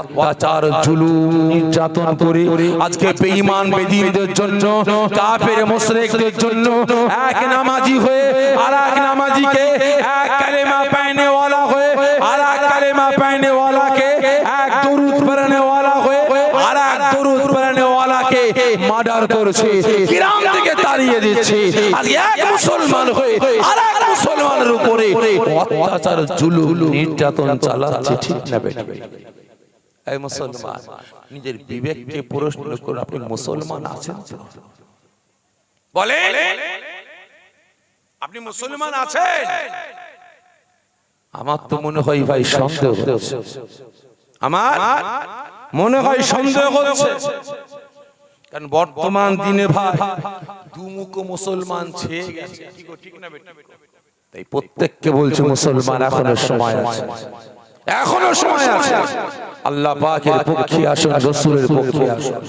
অত্যাচার, জুলুম, নির্যাতন করে আজকে বেঈমান বেদিনদের জন্য, কাফের মুশরিকদের জন্য এক নামাজি হয়ে আর নামাজিকে এক কালেমা পাইনে ওয়ালা হয়ে আর কালেমা পাইনে ওয়ালাকে এক দরুদ পড়ানে ওয়ালা হয়ে আর দরুদ পড়ানে ওয়ালাকে মার্ডার করছে গ্রাম থেকে তাড়িয়ে দিচ্ছে। আজকে এক মুসলমান হয়ে আর মুসলমানের উপরে অত্যাচার, জুলুম, নির্যাতন চালাচ্ছে, ঠিক না বেটা মুসলমান, নিজের বিবেককে প্রশ্ন করে আপনি মুসলমান আছেন তো? বলে আপনি মুসলমান আছেন? আমার তো মনে হয় ভাই সন্দেহ হচ্ছে। আমার মনে হয় সন্দেহ হচ্ছে। কারণ বর্তমান দিনে ভাই দুমুখ মুসলমান ছেয়ে গেছে। ঠিক না? তাই প্রত্যেককে বলছে মুসলমান এখনও সময় আছে। এখনও সময় আছে। আল্লাহ পাকের পক্ষে আসুন, রসুলের পক্ষে আসুন।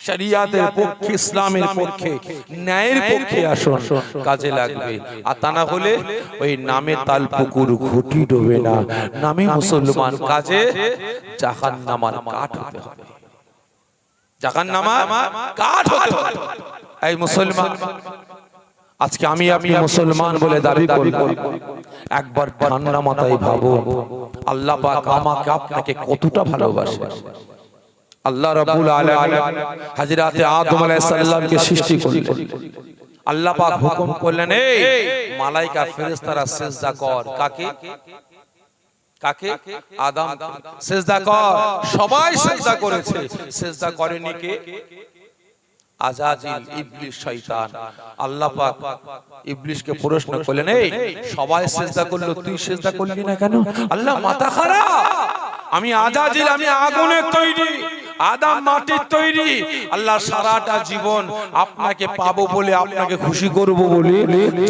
শরিয়াতের পক্ষে, ইসলামের পক্ষে, ন্যায়ের পক্ষে আসুন, কাজে লাগবে। আর তা না হলে ওই নামে তাল পুকুর ঘুটি ডোবে না। নামে মুসলমান কাজে জাহান নামার কাঠ হতে হবে। জাহান নামার কাঠ হতে হবে। এই মুসলমান আজকে আমি আপনি মুসলমান বলে দাবি করি একবার ঠান্ডা মাথায় ভাবো। আল্লাহ পাক আমাকে আপনাকে কতটা ভালোবাসে। আল্লাহ রাব্বুল আলামিন হযরতে আদম আলাইহিস সালামকে সৃষ্টি করলেন। আল্লাহ পাক হুকুম করলেন এই মালাইকা ফেরেশতারা সিজদা কর। কাকে? কাকে? আদম। সিজদা কর। সবাই সিজদা করেছে। সিজদা করেনি কে? আজাজিল ইবলিস শয়তান। আল্লাহ পাক ইবলিসকে প্রশ্ন করলেন এই সবাই সেজদা করল তুই সেজদা করলি না কেন? আল্লাহ মাথা খারাপ। আমি আজাজিল আমি আগুনের তৈরি। আদাম মাটির তৈরি। আল্লাহ সারাটা জীবন আপনাকে পাবো বলে আপনাকে খুশি করব বলে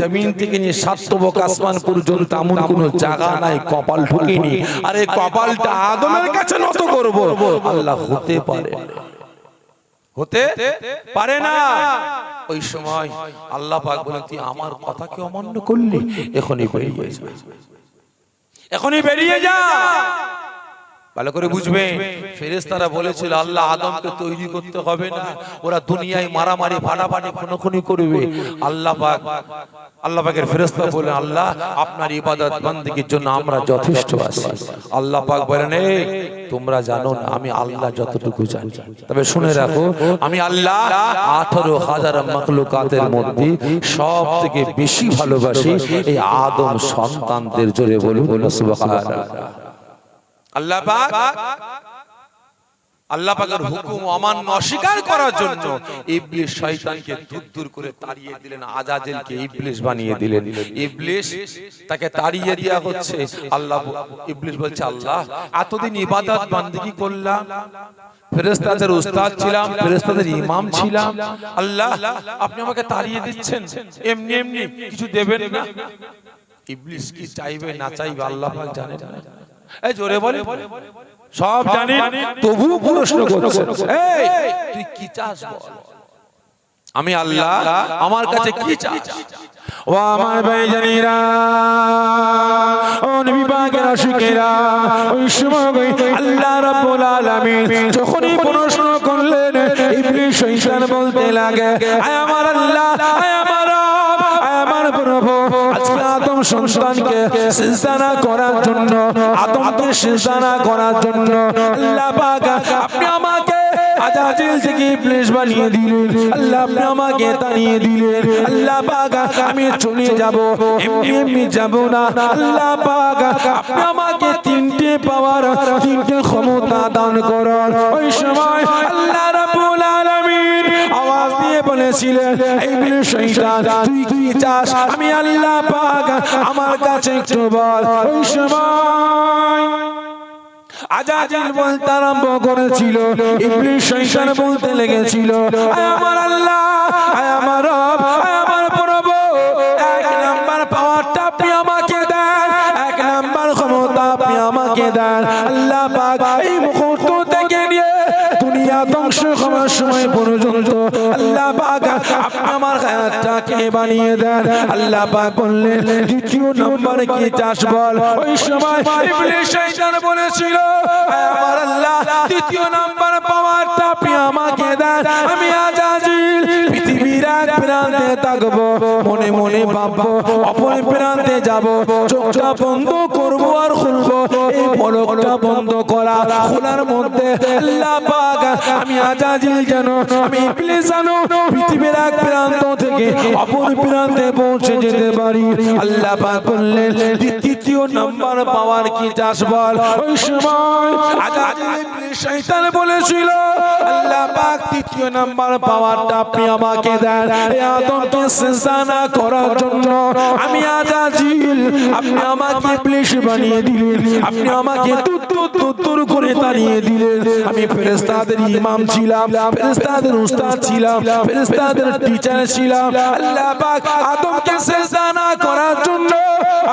জমিন থেকে নিয়ে সাতবক আসমান পর্যন্ত এমন কোনো জায়গা নাই কপাল ঢুকিনি। আর এই কপালটা আদমের কাছে নত করব। আল্লাহ হতে পারে। হতে পারে না। ওই সময় আল্লাহ পাক বলেন তুই আমার কথাকে অমান্য করলি এখনই বেরিয়ে যা। এখনই বেরিয়ে যা। ভালো করে বুঝবে? ফেরেশতারা বলেছিল আল্লাহ আদমকে তৈরি করতে হবে না। ওরা দুনিয়ায় মারামারি ফাটাফাটি খুনোখুনি করবে। আল্লাহ পাক আল্লাহ পাকের ফেরেশতা বলেন আল্লাহ আপনার ইবাদত বান্দিগির জন্য আমরা যথেষ্ট আছি। আল্লাহ পাক বলেন এই তোমরা জানো না আমি আল্লাহ যতটুকু জানি। তবে শুনে রাখো আমি আল্লাহ আঠারো হাজার মাকলুকাতের মধ্যে সব থেকে বেশি ভালোবাসি এই আদম সন্তানদের জোরে বলি বলুন সুবহানাল্লাহ। আল্লাহ পাক আল্লাহ পাকের হুকুম অমান্য অস্বীকার করার জন্য ইবলিস শয়তানকে দূর দূর করে তাড়িয়ে দিলেন আজাজেলকে ইবলিস বানিয়ে দিলেন। ইবলিস তাকে তাড়িয়ে দেওয়া হচ্ছে। আল্লাহ ইবলিস বলছে আল্লাহ এতদিন ইবাদত বান্দিগি করলাম। ফেরেশতাদের উস্তাদ ছিলাম ফেরেশতাদের ইমাম ছিলাম। আল্লাহ আপনি আমাকে তাড়িয়ে দিচ্ছেন। এমনি এমনি কিছু দেবেন না? ইবলিস কি চাইবে না চাইবে আল্লাহ পাক জানেন। না এই জোরে বলে। সব জানি তবু প্রশ্ন করছে। এই তুই কি চাস বল? আমি আল্লাহ আমার কাছে কি চাস? ও আমার ভাই জানিরা ও নবী পাকের আশিকেরা ওই সময় আল্লাহ রাব্বুল আলামিন যখনই প্রশ্ন করলেন ইবলিস শয়তান বলতে লাগে আয় আমার আল্লাহ আয় সন্তানকে সিজদা না করার জন্য, আদমকে সিজদা না করার জন্য। আল্লাহ পাক, আপনি আমাকে আজাজিল থেকে ইবলিস বানিয়ে দিলেন। আল্লাহ আপনি আমাকে দিলেন। আল্লাহ পাক, আমি চলে যাব, এমনি এমনি যাব না। আল্লাহ পাক, আপনি আমাকে তিনটে পাওয়ার, তিনটে ক্ষমতা দান করার। ওই সময় আল্লাহ রাব্বুল বলেছিলেন ইবলিস শয়তান, তুই কি চাস? আমি আল্লাহ পাক আমার কাছে একটু বল, ওই সময় আজাজিল বলতে আরম্ভ করেছিল, ইবলিস শয়তান বলতে লেগেছিল আমার আল্লাহ। হায়াতটাকে বানিয়ে দেন। আল্লাহ পাক বললেন, দ্বিতীয় নম্বর কি চাষ বল? ওই সময় ইবলিস শয়তান বলেছিল "আয় আমার আল্লাহ, দ্বিতীয় নাম্বার পাওয়ারটা আপনি আমাকে দেন আমি আজাজিল পৃথিবীর এক প্রান্তে থাকব। মনে মনে ভাববো, অপর প্রান্তে যাব। চোখটা বন্ধ করব আর খুলবো। এই পলকটা বন্ধ করা খোলার মধ্যে আল্লাহ পাক আমি আজাজিল যেন, আমি ইবলিস জানো পৃথিবীর এক প্রান্ত থেকে অপর প্রান্তে পৌঁছে যেতে পারি। আল্লাহ পাক বললেন তৃতীয় নাম্বার পাওয়ার কি চাষ বল? ওই সময় আজাজিল শয়তান বলেছিল, আল্লাহ পাক তৃতীয় নাম্বার পাওয়ারটা আপনি আমাকে দেন। এই আদমকে না করার জন্য আমি আজাজিল আপনি আমাকে প্লিশ বানিয়ে দিলেন। আপনি আমাকে তুত্তুর তুত্তুর করে তাড়িয়ে দিলেন। আমি ফেরেশতাদের ইমাম ছিলাম, ফেরেশতাদের উস্তাদ ছিলাম, ফেরেশতাদের টিচার ছিলাম। আল্লাহ পাক আদমকে সিজদা না করার জন্য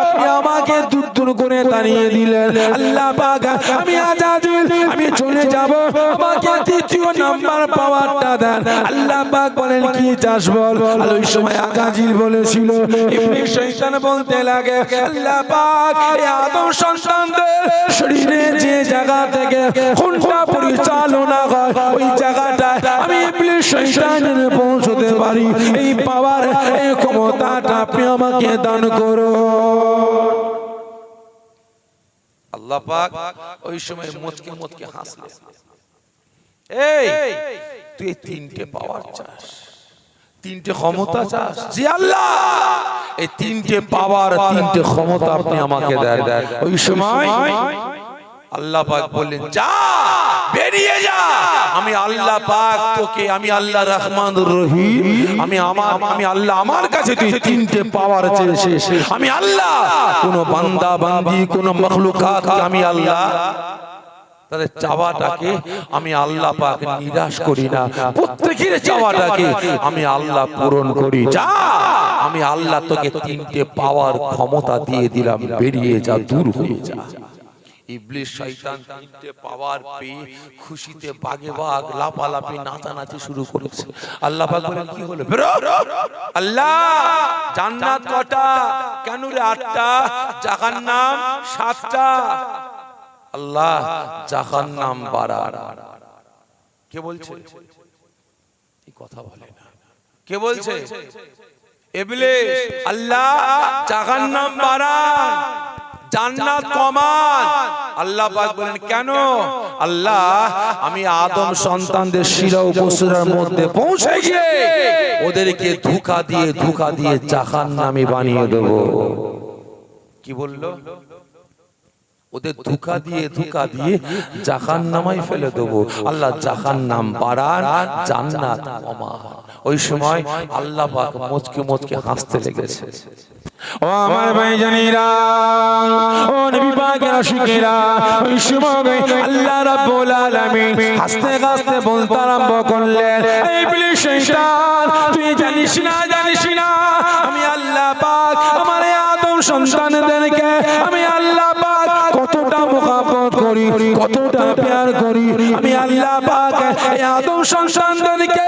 আপনি আমাকে তুত্তুর করে তাড়িয়ে দিলেন। আল্লাহ পাক, আমি আজাজিল আমি চলে যাব। আমাকে তৃতীয় নাম্বার পাওয়ারটা দেন। আল্লাহ পাক বলেন, কি চাস বল? আর ওই সময় আজাজিল বলেছিল ইবনে শয়তান বলতে লাগে। আল্লাহ পাক এই আদম সন্তানদের শরীরে যে জায়গা থেকে খুনটা পরিচালনা হয়। ওই জায়গাটায় আমি ইবনে শয়তানের পৌঁছতে পারি। এই পাওয়ার, এই ক্ষমতাটা আপনি আমাকে দান করো। আল্লাহ পাক ওই সময় এই, তুই তিনটে পাওয়ার চাস। তিনটে ক্ষমতা চাস। জি আল্লাহ! এই তিনটে পাওয়ার, তিনটে ক্ষমতা আপনি আমাকে ওই সময় আল্লাহ পাক বললেন, যা, বেরিয়ে যা। আমি আল্লাহ পাক তোকে, আমি আল্লাহ রহমান রহিম। আমি আমার, আমি আল্লাহ আমার কাছে তুই তিনটে পাওয়ার চেয়েছিস। আমি আল্লাহ, কোন বান্দা, বান্দি, কোন মখলুকাত, আমি আল্লাহ। চাওয়াটাকে আমি আল্লাহ পাক নিরাশ করি না। প্রত্যেকের চাওয়াটাকে আমি আল্লাহ পূরণ করি। যা, আমি আল্লাহ তোকে তিনটে পাওয়ার ক্ষমতা দিয়ে দিলাম। বেরিয়ে যা, দূর হয়ে যা। ইবলিস শয়তান তিনটে পাওয়ার পেয়ে খুশিতে বাগে বাগ লাপালাপি নাচানাচি শুরু করেছে। আল্লাহ পাক বলেন কি হলো? আল্লাহ জান্নাত কটা? কেন রে আটটা? জাহান্নাম সাতটা? আল্লাহ জাহান্নাম বাড়ার কে বলছে? এই কথা বলে না। কে বলছে? ইবলিস আল্লাহ জাহান্নাম বাড়ান জান্নাত কমান। আল্লাহ পাক বলেন কেন? আল্লাহ আমি আদম সন্তানদের শিরা উপসিরার মধ্যে পৌঁছে গিয়ে ওদেরকে ধোঁকা দিয়ে ধোঁকা দিয়ে জাহান্নামী বানিয়ে দেব। কি বলল? ওদের ধোকা দিয়ে ধোকা দিয়ে জাহান নামাই ফেলে দেবো। আল্লাহ জাহান নাম বাড়ান জান্নাত কমান। ওই সময় আল্লাহ পাক মুচকে মুচকে হাসতে লেগেছে। আমি আল্লাহ পাক আমার আদম সন্তানদেরকে, আমি আল্লাহ পাক কতটা মোহাব্বত করি, কতটা প্যার করি, আমি আল্লাহ পাক আদম সন্তানদেরকে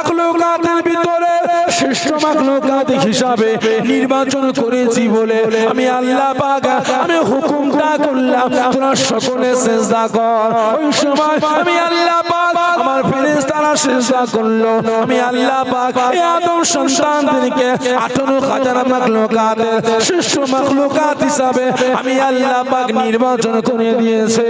শ্রেষ্ঠ মাখলুকাত হিসাবে নির্বাচন করেছি বলে আমি আল্লাহ পাক, আমি হুকুমটা করলাম, তোরা সকলে সেজদা কর। ওই সময় আমি আল্লাহ পাক, আমার ফেরেশতারা সেজদা করল। আমি আল্লাহ পাক এই আদম সন্তানদেরকে আঠারো হাজার মাখলুকাতের শ্রেষ্ঠ মাখলুকাত হিসাবে আমি আল্লাহ পাক নির্বাচন করে দিয়েছে।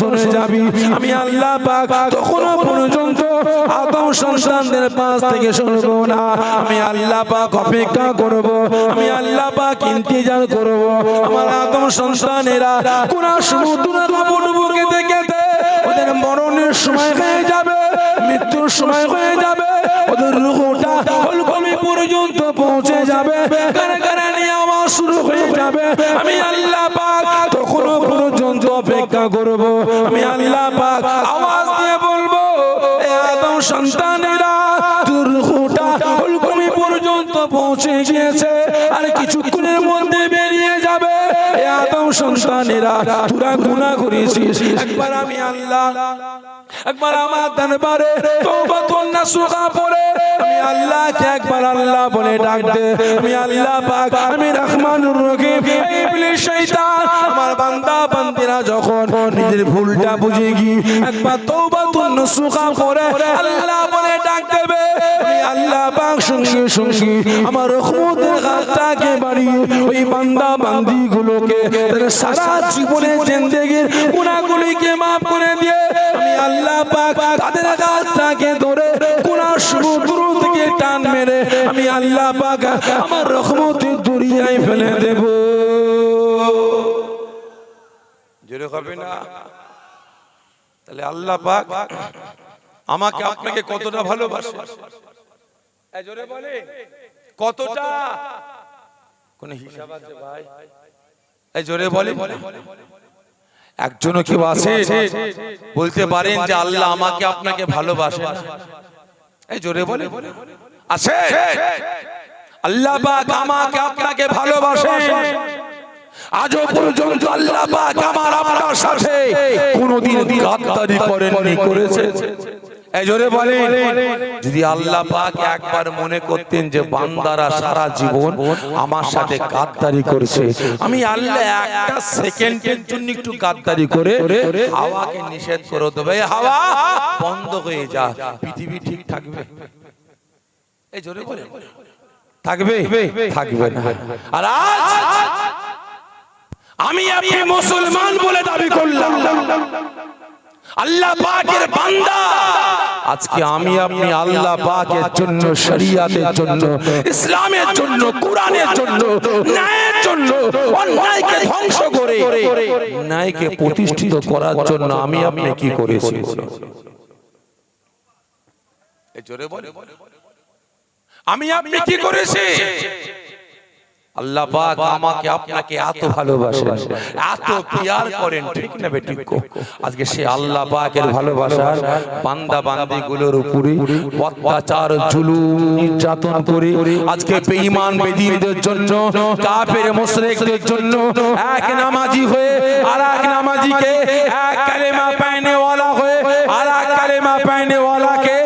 শুনে যাবি। আমি আল্লাহ পাক তখনও পর্যন্ত আদম সন্তানদের পাশ থেকে শুনব না। আমি আল্লাহ পাক অপেক্ষা করব। আমি আল্লাহ পাক ইন্তজার করব। আমার আদম সন্তানেরা কোন বুকে দেখেতে ওদের মরণের সময় হয়ে যাবে, মৃত্যুর সময় হয়ে যাবে। ওদের রুহটা হলকমি পর্যন্ত পৌঁছে যাবে। কানে কানে আওয়াজ শুরু হয়ে যাবে। আমি আল্লাহ পর্যন্ত অপেক্ষা করব। আমি আল্লাহ পাক আওয়াজ দিয়ে বলব, এ আদম সন্তানেরা, তোর হুটা হুলকুমি পর্যন্ত পৌঁছে গিয়েছে, আর কিছুক্ষণের মধ্যে বেরিয়ে যাবে। এ আদম সন্তানেরা, তোরা গুনাহ করেছিস। একবার আমি আল্লাহ একবার আমার দরবারে তওবাতুন নাসুহা পড়ে। আমি আল্লাহকে একবার আল্লাহ বলে ডাক দে আমি আল্লাহ পাক, আমি রহমানুর রহিম। ইবলিস শয়তান, আমার বান্দা, বান্দিরা যখন নিজের ভুলটা বুঝে গিয়ে একবার তওবাতুন নাসুহা পড়ে, আল্লাহ বলে ডাক দেবে। আমি আল্লাহ পাক সঙ্গে সঙ্গে আমার রহমতের হাতটাকে বাড়িয়ে ওই বান্দা বান্দি গুলোকে তাদের সারা জীবনের জিন্দেগির গুণাগুলিকে মাফ করে দিয়ে পাক তাদের হাতটাকে ধরে কোনা সমুদ্র থেকে টান মেরে আমি আল্লাহ পাক আমার রহমতের দরিয়ায় ফেলে দেব। জোরে হবে না? তাহলে আল্লাহ পাক আমাকে আপনাকে কতটা ভালোবাসে? জোরে বলে কতটা? কোন হিসাব আছে ভাই? জোরে বলে একজনও কেউ আছে বলতে পারেন যে আল্লাহ আমাকে আপনাকে ভালোবাসে এই জোরে বলে আছে? আল্লাহ পাক আমাকে আপনাকে ভালোবাসে আজও পর্যন্ত আল্লাহ পাক আমার আপনার সাথে কোনোদিন গাদ্দারি করেননি করেছে যদি আল্লাহ পাক একবার মনে করতেন যে বান্দারা সারা জীবন আমার সাথে গাদ্দারি করেছে আমি আল্লাহ একটা সেকেন্ডের জন্য একটু গাদ্দারি করে হাওয়াকে নিষেধ করে দেবে। হাওয়া বন্ধ হয়ে যা পৃথিবী ঠিক থাকবে। এই জোরে বলেন। থাকবে? থাকবে না। আর আজ আমি আপনি মুসলমান বলে দাবি করলাম। আল্লাহ পাকের বান্দা। আজকে আমি আপনি আল্লাহ পাকের জন্য শরিয়াতের জন্য ইসলামের জন্য কোরআনের জন্য ন্যায়ের জন্য অন্যায়কে ধ্বংস করে ন্যায়কে প্রতিষ্ঠিত করার জন্য আমি আপনি কি করেছি? জোরে বলে। আমি আপনি কি করেছি? আল্লাহ পাক আমাকে আপনাকে এত ভালোবাসেন। এত পিয়ার করেন ঠিক না বেটি আজকে সে আল্লাহ পাকের ভালোবাসার বান্দা বান্দি গুলোর উপরে অত্যাচার জুলুম নির্যাতন করে আজকে বেঈমান বেদিনদের জন্য কাফের মুশরিকদের জন্য এক নামাজি হয়ে আর এক নামাজিকে এক কালেমা পাইনে ওয়ালা হয়ে আর এক কালেমা পাইনে ওয়ালাকে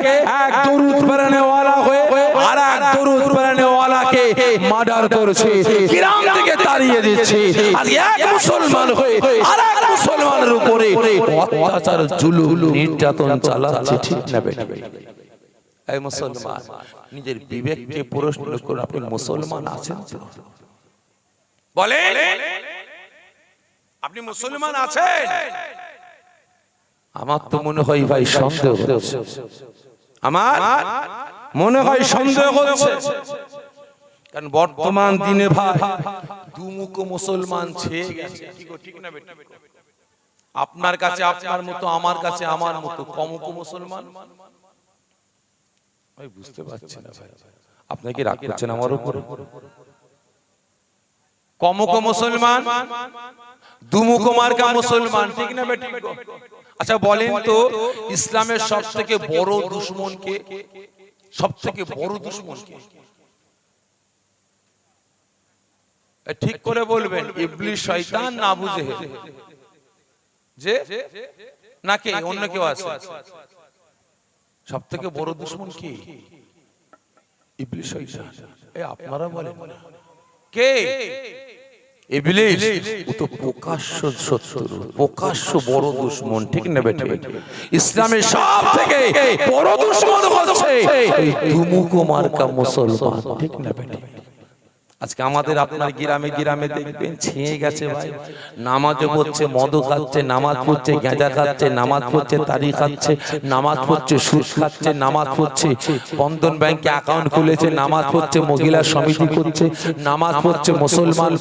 এক দরুদ পড়ানে ওয়ালা হয়ে আর এক দরুদ পড়ানে ওয়ালাকে মার্ডার করছে। গ্রাম থেকে তাড়িয়ে দিচ্ছে। আজকে এক মুসলমান হয়ে আর এক মুসলমানের উপরে অত্যাচার, জুলুম, নির্যাতন চালাচ্ছে, ঠিক না এই মুসলমান, নিজের বিবেককে প্রশ্ন করে আপনি মুসলমান আছেন তো? বলেন। আপনি মুসলমান আছেন? আমার তো মনে হয় ভাই সন্দেহ আমার মনে হয় সন্দেহ হচ্ছে। কারণ বর্তমান দিনে ভাই দুমুখ মুসলমান ছেয়ে গেছে। ঠিক না বেটা। আপনার কাছে আপনার মতো আমার কাছে আমার মতো কমক মুসলমান? ভাই বুঝতে পারছেন না ভাই। আপনি কি রাগ করছেন আমার উপর? কমক মুসলমান? দুমুখ মার্কা মুসলমান ঠিক না বেটি? আচ্ছা বলেন তো ইসলামের সব থেকে বড় দুশ্মন কে সব থেকে বড় দুশ্মন কে ঠিক করে বলবেন ইবলিস শয়তান না বুঝে। যে? নাকি অন্য কেউ আছে। সব থেকে বড় দুশ্মন কি? শয়তান। এ আপনারা বলেন। কে? তো প্রকাশ্য শত্রু প্রকাশ্য বড় দুশ্মন। ঠিক না বেটে ইসলামের সব থেকে বড় দুশ্মন হচ্ছে এই দুমুখ মার্কা মুসলমান। ঠিক না বেটে আজকে আমাদের আপনার গ্রামে গ্রামে দেখবেন ছেয়ে গেছে ভাই নামাজও পড়ছে মদও খাচ্ছে নামাজ পড়ছে গেঁজা খাচ্ছে নামাজ পড়ছে তারি খাচ্ছে নামাজ পড়ছে সুদ খাচ্ছে নামাজ পড়ছে বন্ধন ব্যাংকে অ্যাকাউন্ট খুলেছে নামাজ পড়ছে মহিলা সমিতি করছে নামাজ পড়ছে মুসলমান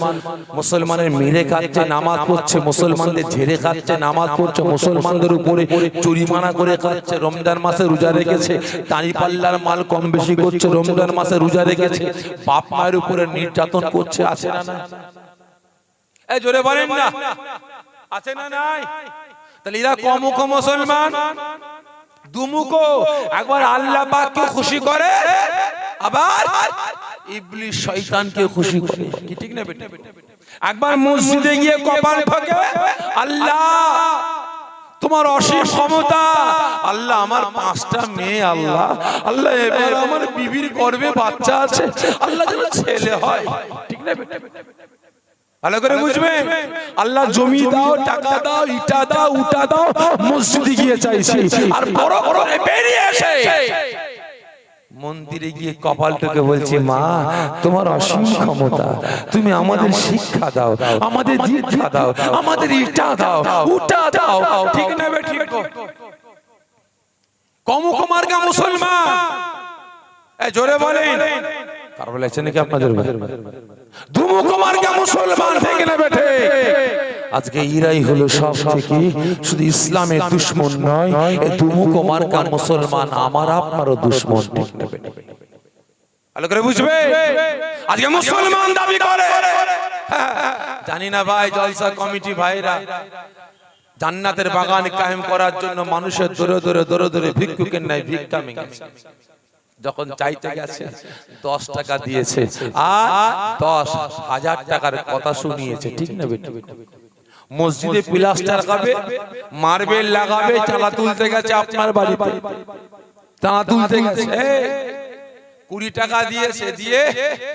মুসলমানের মেরে খাচ্ছে নামাজ পড়ছে মুসলমানদের ঝেড়ে খাচ্ছে নামাজ পড়ছে মুসলমানদের উপরে চুরিমানা করে খাচ্ছে রমজান মাসে রোজা রেখেছে দাঁড়ি পাল্লার মাল কম বেশি করছে রমজান মাসে রোজা রেখেছে বাপ মায়ের উপরে নির্যাতন করছে, আছে না না এই জোরে বলেন না। আছে না নাই? তাহলে এরা কমুক মুসলমান। দুমুখো একবার আল্লাহ পাককে খুশি করে, আবার ইবলিশ শয়তানকে খুশি করে। কি ঠিক না বেটা? একবার মসজিদে গিয়ে কপাল ঠকে আল্লাহ তোমার অসীম ক্ষমতা। আল্লাহ, আমার পাঁচটা মেয়ে, আল্লাহ। আল্লাহ, এবার আমার বিবির গর্বে বাচ্চা আছে। আল্লাহ যেন ছেলে হয়। ঠিক না ভালো করে বুঝবে? আল্লাহ, জমি দাও, টাকা দাও, ইটা দাও, উটা দাও, মসজিদে গিয়ে চাইছি। আর বড় বড় বেরিয়ে এসে মন্দিরে গিয়ে কপালটাকে বলছে মা তোমার অসীম ক্ষমতা তুমি আমাদের শিক্ষা দাও আমাদের দীক্ষা দাও আমাদের ইটা দাও উটা দাও ঠিক না ঠিক কম কুমার গা মুসলমান। এ জোরে বলেন। কার বলেছে নাকি আপনাদের ধুমু কুমার মুসলমান থেকে না বেঠে আজকে ইরাই হলো সব থেকে শুধু ইসলামের দুশ্মন নয় এই ধুমু কুমার মুসলমান আমার আপনারও দুশ্মন ঠিক না বেঠে ভালো করে বুঝবে? আজকে মুসলমান দাবি করে। জানি না ভাই জলসা কমিটি ভাইরা জান্নাতের বাগান কায়েম করার জন্য মানুষের দূরে দূরে দূরে দূরে ভিক্ষুকের নাই ভিক্ষা মেঙেছে। যখন চাইতে গেছে দশ টাকা দিয়েছে। আর দশ হাজার টাকার কথা শুনিয়েছে। ঠিক না বেটা? মসজিদে প্লাস্টার লাগাবে মার্বেল লাগাবে চালা তুলতে গেছে আপনার বাড়িতে। চালা তুলতে গেছে। কুড়ি টাকা দিয়েছে দিয়ে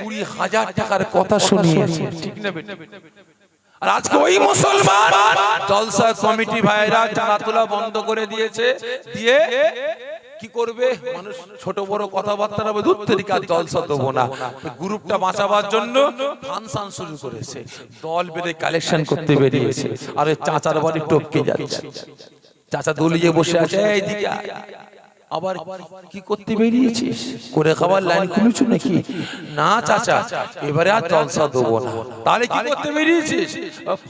কুড়ি হাজার টাকার কথা শুনিয়েছে। ঠিক না বেটা? আর আজকে ওই মুসলমান জলসা কমিটি ভাইরা চাঁদা তোলা বন্ধ করে দিয়েছে দিয়ে কি করবে? মানুষ ছোট বড় কথাবার্তা হবে দূর থেকে আর জলসা দেবো না। গ্রুপটা বাঁচাবার জন্য ফাংশন শুরু করেছে। দল বেঁধে কালেকশন করতে বেরিয়েছে। আর চাচার বাড়ি টপকে যাচ্ছে। চাচা দলিয়ে বসে আছে এইদিকে আবার কি করতে বেরিয়েছিস? করে খাবার লাইন খুলেছো নাকি? না চাচা, এবারে আর জলসা দেবো না। তাহলে কি করতে বেরিয়েছিস?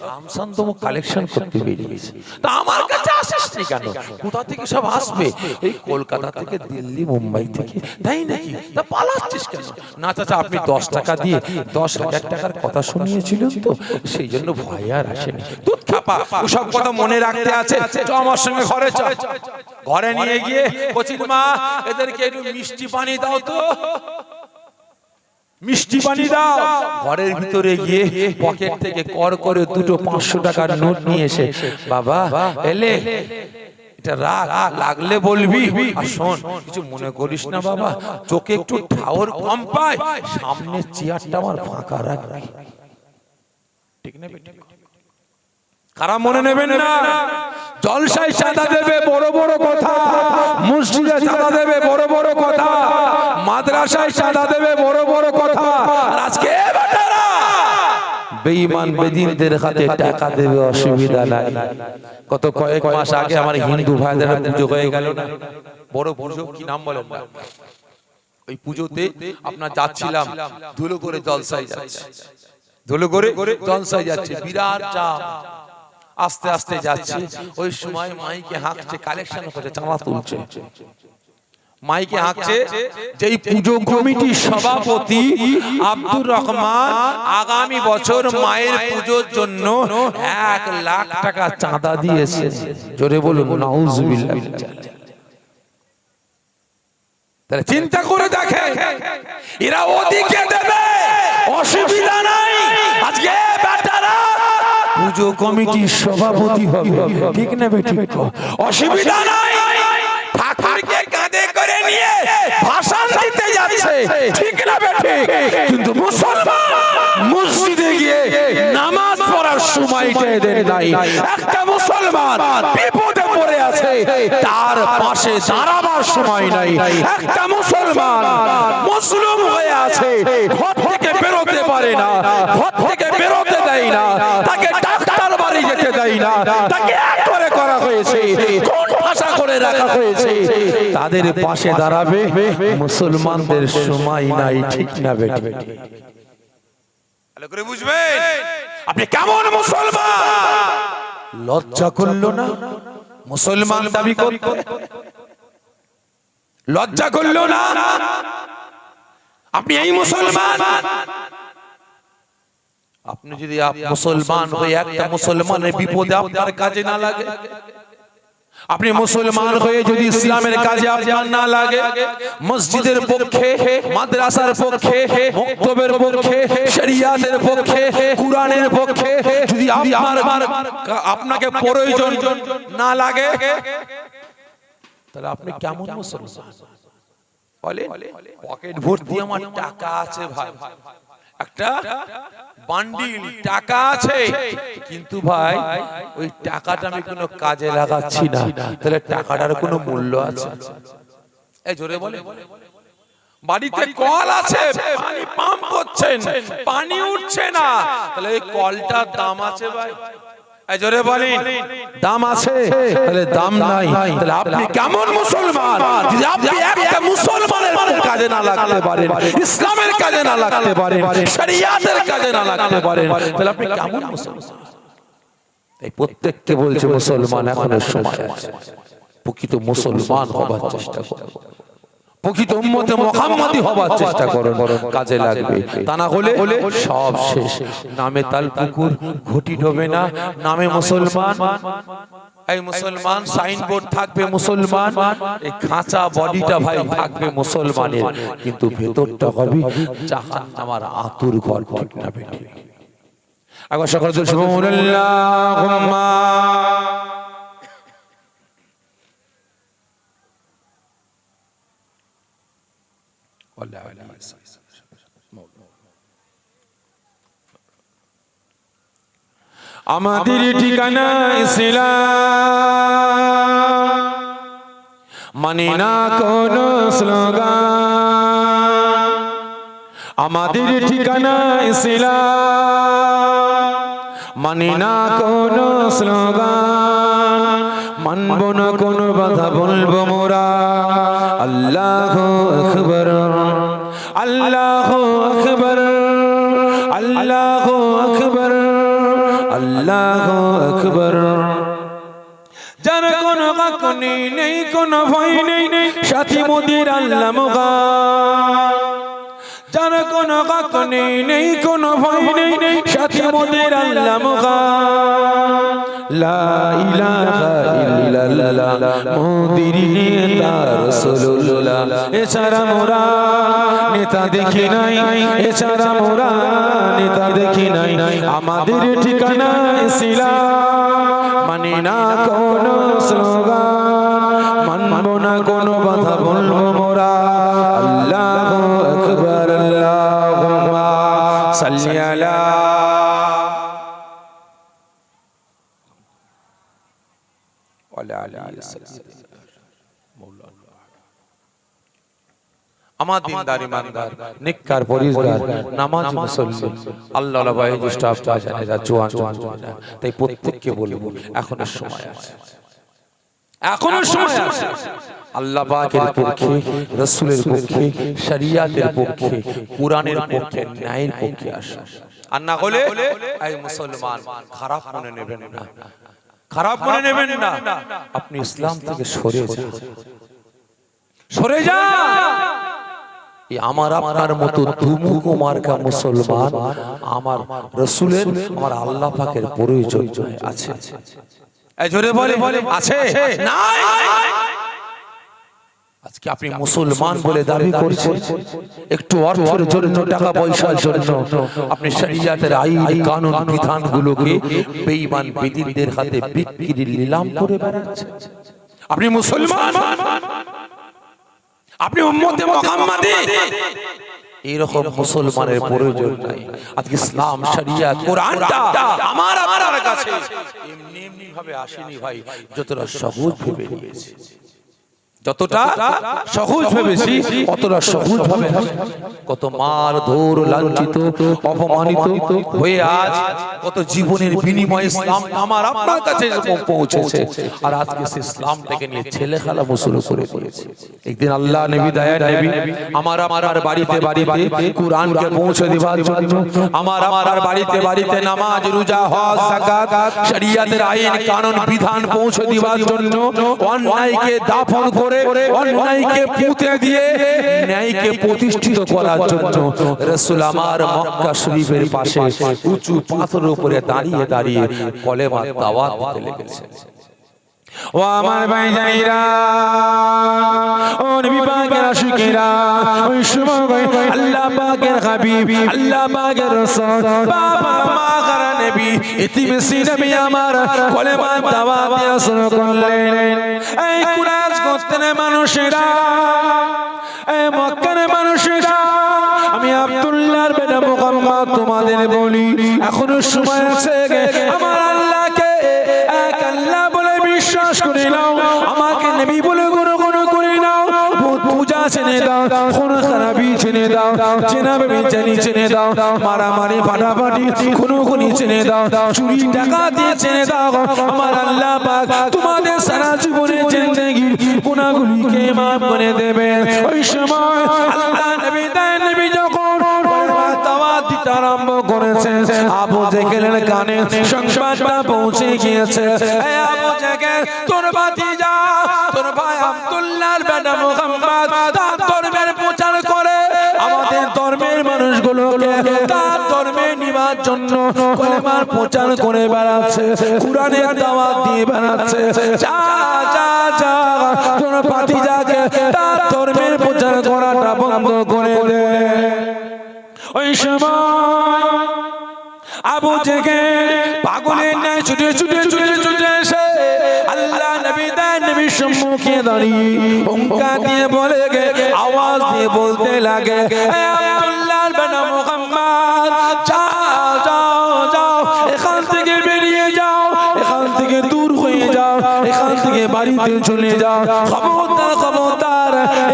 ফাংশন তো কালেকশন করতে বেরিয়েছি। তা আমার কাছে আসিস কেন? কোথা থেকে সব আসবে? এই কলকাতা থেকে দিল্লি মুম্বাই থেকে। তাই নাকি? তা পালাচ্ছিস কেন? না চাচা আপনি দশ টাকা দিয়ে দশ হাজার টাকার কথা শুনিয়েছিলেন তো সেই জন্য ভয় আর আসেনি। দুধ খাপা ওসব কথা মনে রাখতে আছে। আমার সঙ্গে ঘরে ঘরে নিয়ে গিয়ে কচির মা এদেরকে একটু মিষ্টি পানি দাও তো। মিষ্টি পানি দাও। ঘরের ভিতরে গিয়ে পকেট থেকে কর করে দুটো পাঁচশো টাকার নোট নিয়ে এসে বাবা এলে এটা রাগ লাগলে বলবি শোন কিছু মনে করিস না বাবা চোখে একটু ঠাওর কম পায় সামনে চেয়ারটা আমার ফাঁকা রাখবি। ঠিক না কারা মনে নেবেন না? জলসায় চাঁদা দেবে বড় বড় কথা। মসজিদে চাঁদা দেবে বড় বড় কথা। মাদ্রাসায় চাঁদা দেবে বড় বড় কথা আর আজকে এ বেটারা বেঈমান বেদিনদের হাতে টাকা দেবে অসুবিধা নাই। কত কয়েক মাস আগে আমার হিন্দু ভাইদের পুজো হয়ে গেল না। বড় পুজো, কি নাম বলেন? না ওই পুজোতে আপনার যাচ্ছিলাম, ধুলো করে জলসায় যাচ্ছে। ধুলো করে জলসায় যাচ্ছে, বিরাট চাপ। আস্তে আস্তে যাচ্ছে। ওই সময় মাইকে হাঁকছে, কালেকশন করছে, চাঁদা তুলছে। মাইকে হাঁকছে যেই পুজো কমিটির সভাপতি আব্দুর রহমান আগামী বছর মায়ের পুজোর জন্য এক লাখ টাকা চাঁদা দিয়েছে জোরে বলুন নাউজুবিল্লাহ। তাহলে চিন্তা করে দেখে এরা ওদিকে দেবে অসুবিধা নাই। আজকে বেটারা পুজো কমিটির সভাপতি হবে। ঠিক না বেঠিক অসুবিধা নাই। নিয়ে ভাষণ দিতে যাচ্ছে। ঠিক না বেঠিক কিন্তু মুসলমান মসজিদে গিয়ে নামাজ পড়ার সময়টা এদের নাই। একটা মুসলমান পড়ে আছে। তার পাশে দাঁড়াবার সময় নাই। একটা মুসলমান মুসলিম হয়ে আছে। ঘর থেকে বেরোতে পারে না। ঘর থেকে বেরোতে দেয় না। তাকে ডাক্তার বাড়ি যেতে দেয় না। তাকে করে করা হয়েছে। কোন ভাষা করে রাখা হয়েছে? তাদের পাশে দাঁড়াবে মুসলমানদের সময় নাই। ঠিক না বেটি। ভালো করে বুঝবেন? আপনি কেমন মুসলমান? লজ্জা করল না? মুসলমান দাবি করত। লজ্জা করল না? আপনি এই মুসলমান? আপনি যদি মুসলমান হয়ে একটা মুসলমানের বিপদে আপনার কাজে না লাগে? আপনি মুসলমান হয়ে যদি ইসলামের কাজে আপনার না লাগে মসজিদের পক্ষে মাদ্রাসার পক্ষে মক্তবের পক্ষে শরিয়াতের পক্ষে কোরআনের পক্ষে যদি আপনার আপনাকে প্রয়োজন না লাগে তাহলে আপনি কেমন মুসলমান? বলে পকেট ভর্তি আমার টাকা আছে ভাই। একটা বান্ডিল, টাকা আছে। কিন্তু ভাই, ওই টাকাটা আমি কোনো কাজে লাগাচ্ছি না। তাহলে টাকাটার কোনো মূল্য আছে? এই জোরে বলে। বাড়িতে কল আছে, পানি পাম্প করছেন, পানি উঠছে না। তাহলে এই কলটার দাম আছে ভাই। জোরে বলেন। দাম আছে? তাহলে দাম নাই। তাহলে আপনি কেমন মুসলমান? যদি আপনি একটা মুসলমানের কাজে না লাগতে পারেন ইসলামের কাজে না লাগতে পারেন শরিয়াতের কাজে না লাগতে পারেন। তাহলে আপনি কেমন মুসলমান? প্রত্যেককে বলছে মুসলমান এখনও সময় আছে। প্রকৃত মুসলমান হবার চেষ্টা করুন প্রকৃত উম্মতে মুহাম্মাদি হবার চেষ্টা করুন কাজে লাগবে। তা না হলে সব শেষ। নামে তাল পুকুর ঘটি ডোবে না। নামে মুসলমান। এই মুসলমান সাইনবোর্ড থাকবে মুসলমান। এই খাঁচা বডিটা ভাই থাকবে মুসলমানের। কিন্তু ভেতরটা হবে জাহান আমার আতুর ঘর ঠিক না একবার সকলে তো সুবহানাল্লাহুম্মা আমাদের ঠিকানা ইসলাম মানে না কোন স্লোগান আমাদের ঠিকানা ইসলাম মানে না কোন স্লোগান মানব না কোন বাধা বলব মোরা। আল্লাহ আকবর। আল্লাহ আকবর। আল্লাহ আকবর। আল্লাহ আকবর। যার কোন কাকনি নেই, কোন ভয় নেই। সাথী মোদির আল্লাহ মুগান যার কোন কাকনি নেই নেই কোন ভয় নেই নেই। সাথী মোদির আল্লাহ লা এছাড়া মোরা নেতা দেখি নাই, এছাড়া মোরা নেতা দেখি নাই। আমাদের ঠিকানা ইসলাম মানে না কোন স্লোগান, মানব না কোন কথা বলব মোরা। আমার দিনদার ইমানদার নিকার পরিষ্কার নামাজ মুসল্লি আল্লাহ ভাই স্টাফ জানেরা জোয়ান জোয়ান তাই প্রত্যেককে বলব এখনও সময় আছে। এখনও সময় আছে। আল্লাহ পাকের পক্ষে রসুলের পক্ষে শরিয়াতের পক্ষে কোরআনের পক্ষে ন্যায়ের পক্ষে আসা আর না হলে এই মুসলমান খারাপ মনে নেবেন না। খারাপ মনে নেবেন না। আপনি ইসলাম থেকে সরে যান। সরে যা আমার আপনার মতো দুমুখ মার্কা মুসলমান আমার রসুলের আমার আল্লাহ পাকের প্রয়োজন আছে। জোরে বলে আছে? নাই! আজকে আপনি মুসলমান বলে দাবি করছেন। একটু অর্থের জন্য টাকা পয়সার জন্য আপনি শরিয়াতের আইন কানুন বিধানগুলোকে বেঈমান বেদিনদের হাতে বিক্রি নিলাম করে বেড়াচ্ছেন আপনি মুসলমান? আপনি উম্মতে মুহাম্মাদি? এইরকম মুসলমানের প্রয়োজন নাই। আজকে ইসলাম শরিয়া কোরআনটা আমার আপনার কাছে। এমনি এমনি ভাবে আসেনি ভাই যতটা সহজ ভেবে নিয়েছে। যতটা সহজ ভেবেছি অতটা সহজ ভাবে কত মার ধর লাঞ্ছিত অপমানিত হয়ে আজ কত জীবনের বিনিময়ে ইসলাম আমার আপনার কাছে পৌঁছেছে। আর আজকে সে ইসলামটাকে নিয়ে ছেলে খেলা মুসুর করে দিয়েছে। একদিন আল্লাহ নবী দয়া নবী আমার আমার বাড়িতে বাড়িতে কোরআনকে পৌঁছে দেওয়ার জন্য আমার আমার বাড়িতে বাড়িতে নামাজ রোজা হজ যাকাত শরিয়াতের আইন কানুন বিধান পৌঁছে দেওয়ার জন্য অন্যায়কে দাফন করে অন্যায়কে পুঁতে দিয়ে ন্যায়কে প্রতিষ্ঠিত করার জন্য রাসূল আমার মক্কা শরীফের পাশে উঁচু পাথরের উপরে দাঁড়িয়ে দাঁড়িয়ে কলেমার দাওয়াত দিতে লেগেছে। ও আমার ভাই জানিরা ও নবী পাকের আশিকেরা ওই সময় আল্লাহ পাকের হাবিব আল্লাহ পাকের রাসূল বাবা মা করা নবী? ইতিবিসি নবী আমার কলেমা দাওয়াত দেওয়া শুরু করলেন। এই কুরাজ গোত্রের মানুষেরা মক্কার মানুষেরা, আমি আব্দুল্লাহর বেটা মুহাম্মদ তোমাদের বলি, এখনও সময় আছে আমার আল্লাহকে এক আল্লাহ বলে বিশ্বাস করে ছেড়ে দাও কোন খারাপি চেনে দাও, চেনা বেবি জানি ছেড়ে দাও, মারামারি ফাটাফাটি, খুনো খুনি চেনে দাও, চুরি টাকা দিয়ে চেনে দাও আমার আল্লাহ পাক তোমাদের সারা জীবনে জিন্দগির গুণাগুলিকে মাফ করে দেবে। ওই সময় আল্লাহ আবু জেহেলের কানে সংবাদটা পৌঁছে গিয়েছে। এ আবু জেহেল তোর তোর ভাই আব্দুল্লাহর বেটা মুহাম্মদ তার ধর্মের প্রচার করে আমাদের ধর্মের মানুষগুলোকে তার ধর্মে নিবার জন্য কলেমার প্রচার করে বেড়াচ্ছে কোরআনের দাওয়াত দিয়ে বেড়াচ্ছে। যা যা যা তোর ভাতিজাকে তার ধর্মের প্রচার করাটা বন্ধ করে দে। ওই সময় আবু জেগে পাগলের ন্যায় ছুটে ছুটে ছুটে ছুটে এসে আল্লাহ নবী দেয় নবীর সম্মুখে দাঁড়িয়ে হুঙ্কা দিয়ে বলে গে আওয়াজ দিয়ে বলতে লাগে "এ আব্দুল্লাহর বেটা মুহাম্মদ যাও যাও যাও এখান থেকে বেরিয়ে যাও এখান থেকে দূর হয়ে যাও এখান থেকে বাড়িতে চলে যাও খবরদার খবরদার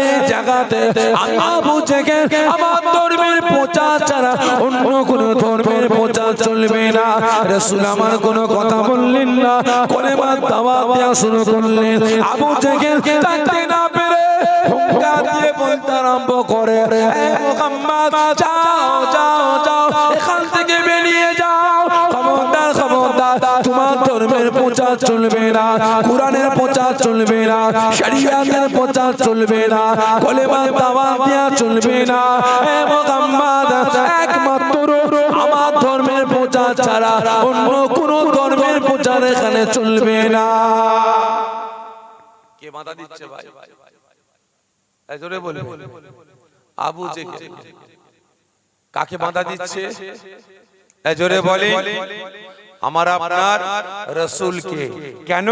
এই জায়গাতে আল্লাহ জেগে আমার ধর্মের প্রচার ছাড়া অন্য কোন ধর্মের প্রচার চলবে না। রসুল আমার কোনো কথা বললেন না করে মা দাওয়া শুরু করলেন। আবু জেগে থাকতে না পেরে হুঙ্কার দিয়ে বলতে আরম্ভ করে যাও যাও প্রচার চলবে না, কোরআনের প্রচার চলবে না, শরিয়াতের প্রচার চলবে না কলেমা দাওয়া দেয়া চলবে না। এ মুহাম্মদ, একমাত্র আমার ধর্মের প্রচার ছাড়া অন্য কোন ধর্মের প্রচার এখানে চলবে না। কে বাধা দিচ্ছে ভাই? জোরে বলে আবু জেহেল। কাকে বাধা দিচ্ছে? জোরে বলে আমার আপনার রসুলকে। কেন?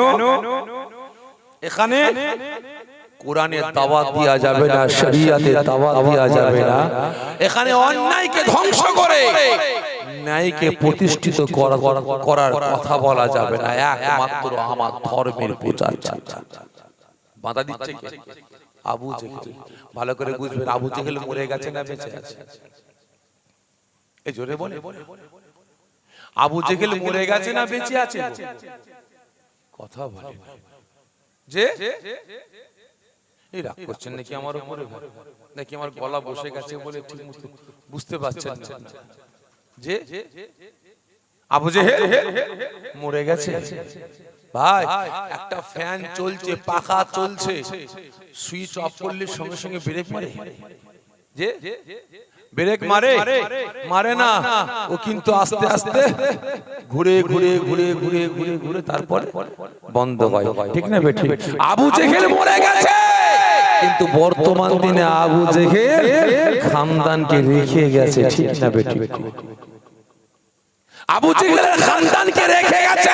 এখানে কোরআনের দাওয়াত দেওয়া যাবে না, শরিয়াতে দাওয়াত দেওয়া যাবে না। এখানে অন্যায়কে ধ্বংস করে, ন্যায়কে প্রতিষ্ঠিত করা- করার কথা বলা যাবে না। একমাত্র আমার ধর্মের প্রচার। বাধা দিচ্ছে আবু জেহেল। ভালো করে বুঝবেন, আবু জেহেল মরে গেছে না বেঁচে আছে? এই জোরে বলে। আবু জেহেল মরে গেছে না বেঁচে আছে কথা বলে যে? এই রাগ করছেন নাকি আমার উপরে নাকি আমার গলা বসে গেছে বলে ঠিক মতো বুঝতে পারছেন না। যে? আবু জেহেল? মরে গেছে। ভাই একটা ফ্যান চলছে পাখা চলছে। সুইচ অফ করলে সঙ্গে সঙ্গে ব্রেক মারে যে? ব্রেক মারে মারে না। ও কিন্তু আস্তে আস্তে ঘুরে ঘুরে ঘুরে ঘুরে ঘুরে ঘুরে তারপরে বন্ধ হয়। ঠিক না বেঠিক আবু জেহেল মরে গেছে! কিন্তু বর্তমান দিনে আবু জেহেল খানদানকে রেখে গেছে। ঠিক না বেঠিক আবু জেহেলের খানদানকে রেখে গেছে!